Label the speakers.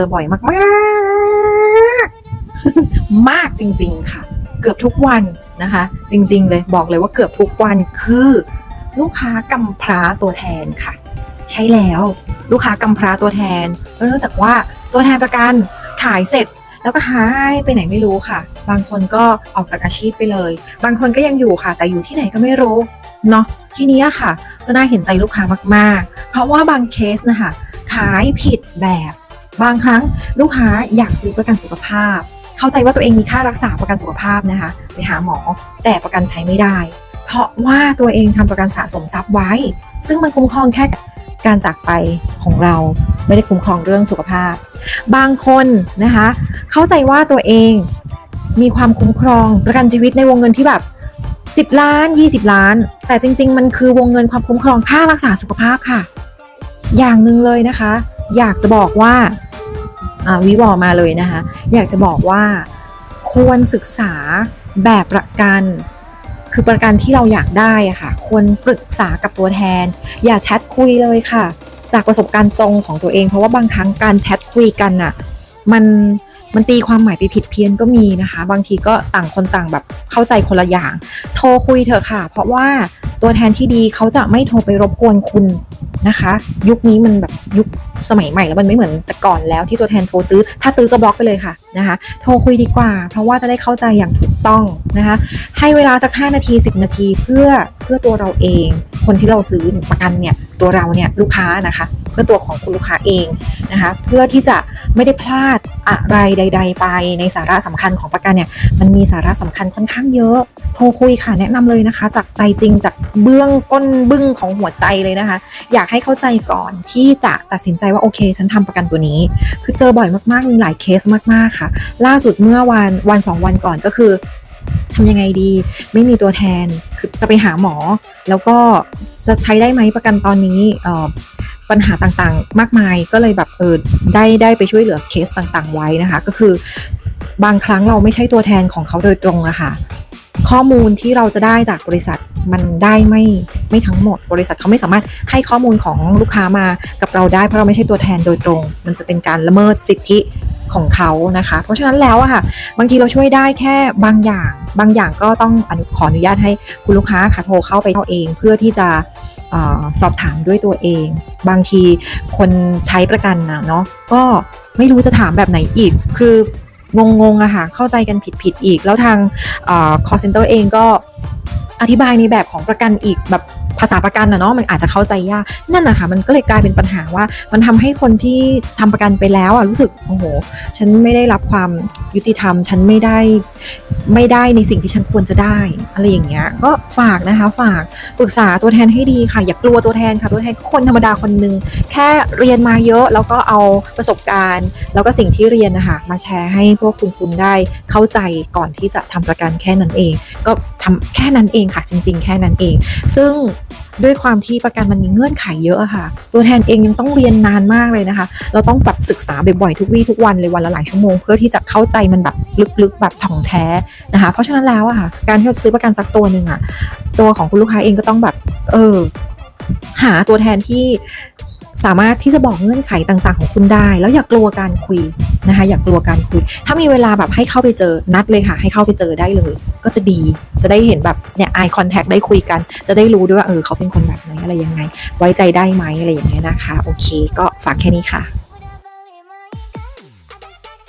Speaker 1: อบ่อยมากๆมากจริง ๆ ค่ะ เกือบทุกวันนะคะ จริง ๆ เลยบอกเลยว่าเกือบทุกวันคือลูกค้ากำพร้าตัวแทนค่ะ ใช่แล้วลูกค้ากำพร้าตัวแทนเนื่องจากว่าตัวแทนประกันขายเสร็จแล้วก็หายไปไหนไม่รู้ค่ะ บางคนก็ออกจากอาชีพไปเลย บางคนก็ยังอยู่ค่ะ แต่อยู่ที่ไหนก็ไม่รู้เนาะทีนี้ค่ะ ก็น่าเห็นใจลูกค้ามาก ๆ เพราะว่าบางเคสนะคะขายผิดแบบ บางครั้งลูกค้าอยากซื้อประกันสุขภาพ เข้าใจว่าตัวเองมีค่ารักษาประกันสุขภาพนะคะไปหาหมอแต่ประกันใช้ไม่ได้ เพราะว่าตัวเองทำประกันสะสมทรัพย์ไว้ ซึ่งมันคุ้มครองแค่การจากไปของเราไม่ได้คุ้มครองเรื่องสุขภาพ บางคนนะคะเข้าใจว่าตัวเองมีความคุ้มครองประกันชีวิตในวงเงินที่แบบ10 ล้าน 20 ล้าน แต่จริง ๆ มันคือวงเงินความคุ้มครองค่ารักษาสุขภาพค่ะ อย่างหนึ่งเลยนะคะ อยากจะบอกว่า วิวอมาเลยนะคะ อยากจะบอกว่าควรศึกษาแบบประกัน คือประกันที่เราอยากได้อะค่ะ ควรปรึกษากับตัวแทน อย่าแชทคุยเลยค่ะ จากประสบการณ์ตรงของตัวเอง เพราะว่าบางครั้งการแชทคุยกันน่ะมันมันตีความหมายไปผิดเพี้ยนก็มีนะคะ บางทีก็ต่างคนต่างแบบเข้าใจคนละอย่าง โทรคุยเถอะค่ะ เพราะว่าตัวแทนที่ดีเขาจะไม่โทรไปรบกวนคุณนะคะ ยุคนี้มันแบบยุค สมัยใหม่แล้วมันไม่เหมือนแต่ก่อนแล้วที่ตัวแทนโทรตื้อ ถ้าตื้อก็บล็อกไปเลยค่ะนะคะโทรคุยดีกว่า เพราะว่าจะได้เข้าใจอย่างถูกต้องนะคะให้เวลาสัก 5 นาที 10 นาทีเพื่อเพื่อตัวเราเอง คนที่เราซื้อประกันเนี่ยตัวเราเนี่ยลูกค้านะคะ เพื่อตัวของคุณลูกค้าเองนะคะเพื่อที่จะไม่ได้พลาดอะไรใด ๆ ไปในสาระสำคัญของประกันเนี่ยมันมีสาระสำคัญค่อนข้างเยอะโทรคุยค่ะแนะนำเลยนะคะ จากใจจริงจากเบื้องก้นบึ้งของหัวใจเลยนะคะ อยากให้เข้าใจก่อนที่จะตัดสินใจว่าโอเค ฉันทำประกันตัวนี้ คือเจอบ่อยมากๆมีหลายเคสมากๆค่ะ ล่าสุดเมื่อวันวันสองวันก่อนก็คือ ทำยังไงดี ไม่มีตัวแทนคือจะไปหาหมอ แล้วก็จะใช้ได้ไหมประกันตอนนี้ปัญหาต่างๆ มากมายก็เลยแบบเออได้ได้ไปช่วยเหลือเคสต่างๆ ไว้นะคะ ก็คือบางครั้งเราไม่ใช่ตัวแทนของเขาโดยตรงอะค่ะข้อมูลที่เราจะได้จากบริษัทมันได้ไม่ไม่ทั้งหมด บริษัทเขาไม่สามารถให้ข้อมูลของลูกค้ามากับเราได้เพราะเราไม่ใช่ตัวแทนโดยตรง มันจะเป็นการละเมิดสิทธิ ของเขานะคะ เพราะฉะนั้นแล้วอะค่ะบางทีเราช่วยได้แค่บางอย่าง บางอย่างก็ต้องอนุขออนุญาตให้คุณลูกค้าค่ะโทรเข้าไปเอาเอง เพื่อที่จะออสอบถามด้วยตัวเอง บางทีคนใช้ประกันนะเนาะก็ไม่รู้จะถามแบบไหนอีก คืองงๆอะค่ะเข้าใจกันผิดๆอีก แล้วทางเอ่อ call center เองก็อธิบายในแบบของประกันอีกแบบ ภาษาประกันนะเนาะมันอาจจะเข้าใจยากนั่นนะคะมันก็เลยกลายเป็นปัญหาว่า มันทำให้คนที่ทำประกันไปแล้วอะรู้สึกโอ้โห ฉันไม่ได้รับความยุติธรรม ฉันไม่ได้ไม่ได้ในสิ่งที่ฉันควรจะได้อะไรอย่างเงี้ยก็ฝากนะคะฝากปรึกษาตัวแทนให้ดีค่ะ อย่ากลัวตัวแทนค่ะตัวแทนคนธรรมดาคนหนึ่งแค่เรียนมาเยอะแล้วก็เอาประสบการณ์ แล้วก็สิ่งที่เรียนนะคะมาแชร์ให้พวกคุณคุณได้เข้าใจก่อนที่จะทำประกันแค่นั้นเอง ก็ทำแค่นั้นเองค่ะ จริง ๆ แค่นั้นเอง ซึ่ง ด้วยความที่ประกันมันมีเงื่อนไขเยอะค่ะ ตัวแทนเองยังต้องเรียนนานมากเลยนะคะ เราต้องแบบศึกษาบ่อยๆทุกวี่ทุกวันเลยวันละหลายชั่วโมง เพื่อที่จะเข้าใจมันแบบลึกๆแบบถ่องแท้นะคะ เพราะฉะนั้นแล้วอะค่ะ การที่เราจะซื้อประกันสักตัวหนึ่งอะตัวของคุณลูกค้าเองก็ต้องแบบเออหาตัวแทนที่สามารถที่จะบอกเงื่อนไขต่างๆ ของคุณได้ แล้วอย่ากลัวการคุยนะคะ อย่ากลัวการคุย ถ้ามีเวลาแบบให้เข้าไปเจอนัดเลยค่ะ ให้เข้าไปเจอได้เลย ก็จะดีจะได้เห็นแบบเนี่ย eye contact ได้คุยกัน จะได้รู้ด้วยว่าเออเขาเป็นคนแบบไหนอะไรยังไง ไว้ใจได้ไหมอะไรอย่างเงี้ยนะคะ โอเค ก็ฝากแค่นี้ค่ะ